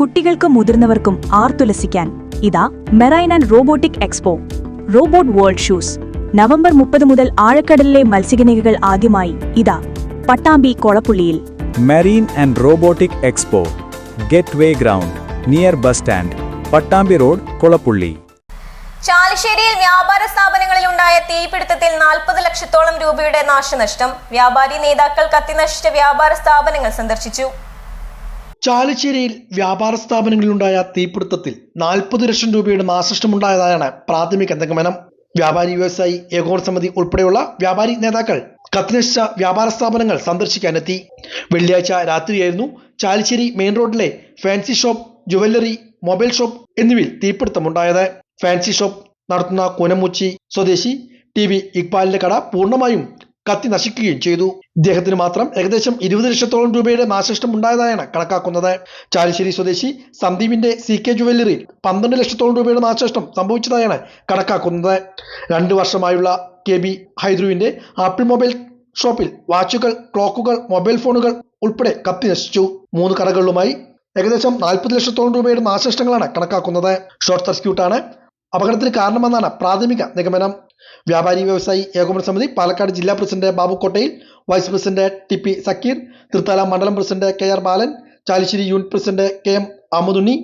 കുട്ടികൾക്കും മുതിർന്നവർക്കും ആർത്തുലസിക്കാൻ ഇതാ marine and robotic expo. Robot world shoes. November മുപ്പത് മുതൽ ആഴക്കടലിലെ മത്സ്യകനികകൾ ആദ്യമായി ഇതാ Pattambi കൊളപ്പുള്ളിയിൽ. Marine and robotic expo. Gateway ground. Near bus stand. Pattambi road Kolappully. ചാലശ്ശേരിയിൽ വ്യാപാര സ്ഥാപനങ്ങളിൽ ഉണ്ടായ തീപിടുത്തത്തിൽ നാൽപ്പത് ലക്ഷത്തോളം രൂപയുടെ നാശനഷ്ടം. വ്യാപാരി നേതാക്കൾ കത്തിനശിച്ച വ്യാപാര സ്ഥാപനങ്ങൾ സന്ദർശിച്ചു. ചാലിശ്ശേരിയിൽ വ്യാപാര സ്ഥാപനങ്ങളിലുണ്ടായ തീപിടുത്തത്തിൽ നാൽപ്പത് ലക്ഷം രൂപയുടെ നാശനഷ്ടമുണ്ടായതായാണ് പ്രാഥമിക നിഗമനം. വ്യാപാരി വ്യവസായി ഏകോപന സമിതി ഉൾപ്പെടെയുള്ള വ്യാപാരി നേതാക്കൾ കത്തിനശിച്ച വ്യാപാര സ്ഥാപനങ്ങൾ സന്ദർശിക്കാനെത്തി. വെള്ളിയാഴ്ച രാത്രിയായിരുന്നു ചാലിശ്ശേരി മെയിൻ റോഡിലെ fancy shop jewellery mobile shop എന്നിവയിൽ തീപിടുത്തമുണ്ടായത്. ഫാൻസി ഷോപ്പ് നടത്തുന്ന കൊനമുച്ചി സ്വദേശി ടി വി ഇക്ബാലിന്റെ കട പൂർണമായും കത്തി നശിക്കുകയും ചെയ്തു. ഇദ്ദേഹത്തിന് മാത്രം ഏകദേശം ഇരുപത് ലക്ഷത്തോളം രൂപയുടെ നാശനഷ്ടം ഉണ്ടായതായാണ് കണക്കാക്കുന്നത്. ചാലിശ്ശേരി സ്വദേശി സന്ദീപിന്റെ സി കെ ജുവല്ലറിയിൽ പന്ത്രണ്ട് ലക്ഷത്തോളം രൂപയുടെ നാശനഷ്ടം സംഭവിച്ചതായാണ് കണക്കാക്കുന്നത്. രണ്ടു വർഷമായുള്ള കെ ബി ഹൈദ്രുവിന്റെ ആപ്പിൾ മൊബൈൽ ഷോപ്പിൽ വാച്ചുകൾ ക്ലോക്കുകൾ മൊബൈൽ ഫോണുകൾ ഉൾപ്പെടെ കത്തി നശിച്ചു. മൂന്ന് കടകളിലുമായി ഏകദേശം നാൽപ്പത് ലക്ഷത്തോളം രൂപയുടെ നാശനഷ്ടങ്ങളാണ് കണക്കാക്കുന്നത്. ഷോർട്ട് സർക്യൂട്ടാണ് അപകടത്തിന് കാരണമെന്നാണ് പ്രാഥമിക നിഗമനം. വ്യാപാരി വ്യവസായി ഏകോപന സമിതി പാലക്കാട് ജില്ലാ president Babu Kottayil vice president T P Sakkeer Thrithala മണ്ഡലം president K R Balan Chalissery unit president K M Amudunni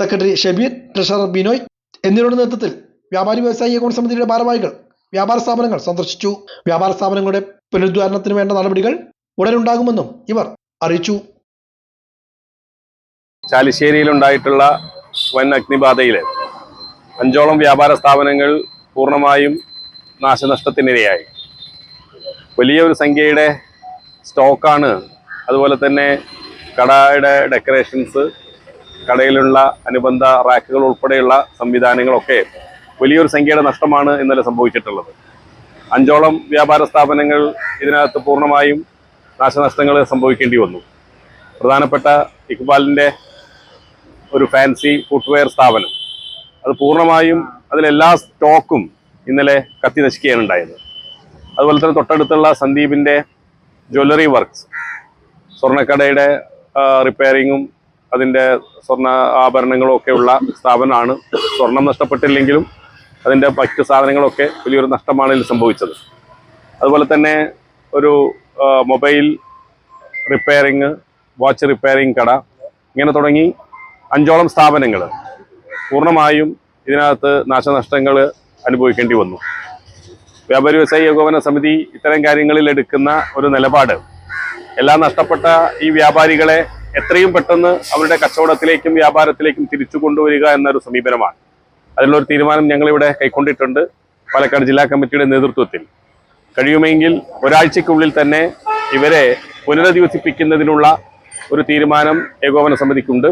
secretary Shabeer treasurer Binoy എന്നിവരുടെ നേതൃത്വത്തിൽ വ്യാപാരി വ്യവസായി ഏകോപന സമിതിയുടെ ഭാരവാഹികൾ വ്യാപാര സ്ഥാപനങ്ങൾ സന്ദർശിച്ചു. വ്യാപാര സ്ഥാപനങ്ങളുടെ പുനരുദ്ധാരണത്തിന് വേണ്ട നടപടികൾ ഉടനുണ്ടാകുമെന്നും ഇവർ അറിയിച്ചു. ചാലിശ്ശേരിയിലുണ്ടായിട്ടുള്ള വൻ അഗ്നിബാധയിൽ അഞ്ചോളം വ്യാപാര സ്ഥാപനങ്ങൾ പൂർണമായും നാശനഷ്ടത്തിനിരയായി. വലിയ ഒരു സംഖ്യയുടെ സ്റ്റോക്കാണ് അതുപോലെ തന്നെ കടയുടെ ഡെക്കറേഷൻസ് കടയിലുള്ള അനുബന്ധ റാക്കുകൾ ഉൾപ്പെടെയുള്ള സംവിധാനങ്ങളൊക്കെ വലിയൊരു സംഖ്യയുടെ നഷ്ടമാണ് ഇന്നലെ സംഭവിച്ചിട്ടുള്ളത്. അഞ്ചോളം വ്യാപാര സ്ഥാപനങ്ങൾ ഇതിനകത്ത് പൂർണമായും നാശനഷ്ടങ്ങൾ സംഭവിക്കേണ്ടി വന്നു. പ്രധാനപ്പെട്ട ഇക്ബാലിന്റെ ഒരു ഫാൻസി ഫുട്വെയർ സ്ഥാപനം. അത് പൂർണമായും അതിലെല്ലാ സ്റ്റോക്കും ഇന്നലെ കത്തി നശിക്കുകയാണ് ഉണ്ടായത്. അതുപോലെ തന്നെ തൊട്ടടുത്തുള്ള സന്ദീപിന്റെ ജ്വല്ലറി വർക്ക്സ് സ്വർണക്കടയുടെ റിപ്പയറിങ്ങും അതിന്റെ സ്വർണ ആഭരണങ്ങളും ഉള്ള സ്ഥാപനമാണ്. സ്വർണം നഷ്ടപ്പെട്ടില്ലെങ്കിലും അതിന്റെ മറ്റ് സാധനങ്ങളൊക്കെ വലിയൊരു നഷ്ടമാണ് ഇതിൽ സംഭവിച്ചത്. അതുപോലെ തന്നെ ഒരു മൊബൈൽ റിപ്പയറിങ് വാച്ച് റിപ്പയറിങ് കട ഇങ്ങനെ തുടങ്ങി അഞ്ചോളം സ്ഥാപനങ്ങൾ പൂർണമായും ഇതിനകത്ത് നാശനഷ്ടങ്ങൾ അനുഭവിക്കേണ്ടി വന്നു. വ്യാപാരി വ്യവസായി ഏകോപന സമിതി ഇത്തരം കാര്യങ്ങളിൽ എടുക്കുന്ന ഒരു നിലപാട്. എല്ലാം നഷ്ടപ്പെട്ട ഈ വ്യാപാരികളെ എത്രയും പെട്ടെന്ന് അവരുടെ കച്ചവടത്തിലേക്കും വ്യാപാരത്തിലേക്കും തിരിച്ചു കൊണ്ടുവരിക എന്നൊരു സമീപനമാണ്. അതിനുള്ളൊരു തീരുമാനം ഞങ്ങളിവിടെ കൈക്കൊണ്ടിട്ടുണ്ട് പാലക്കാട് ജില്ലാ കമ്മിറ്റിയുടെ നേതൃത്വത്തിൽ. കഴിയുമെങ്കിൽ ഒരാഴ്ചയ്ക്കുള്ളിൽ തന്നെ ഇവരെ പുനരധിവസിപ്പിക്കുന്നതിനുള്ള ഒരു തീരുമാനം ഏകോപന സമിതിക്കുണ്ട്.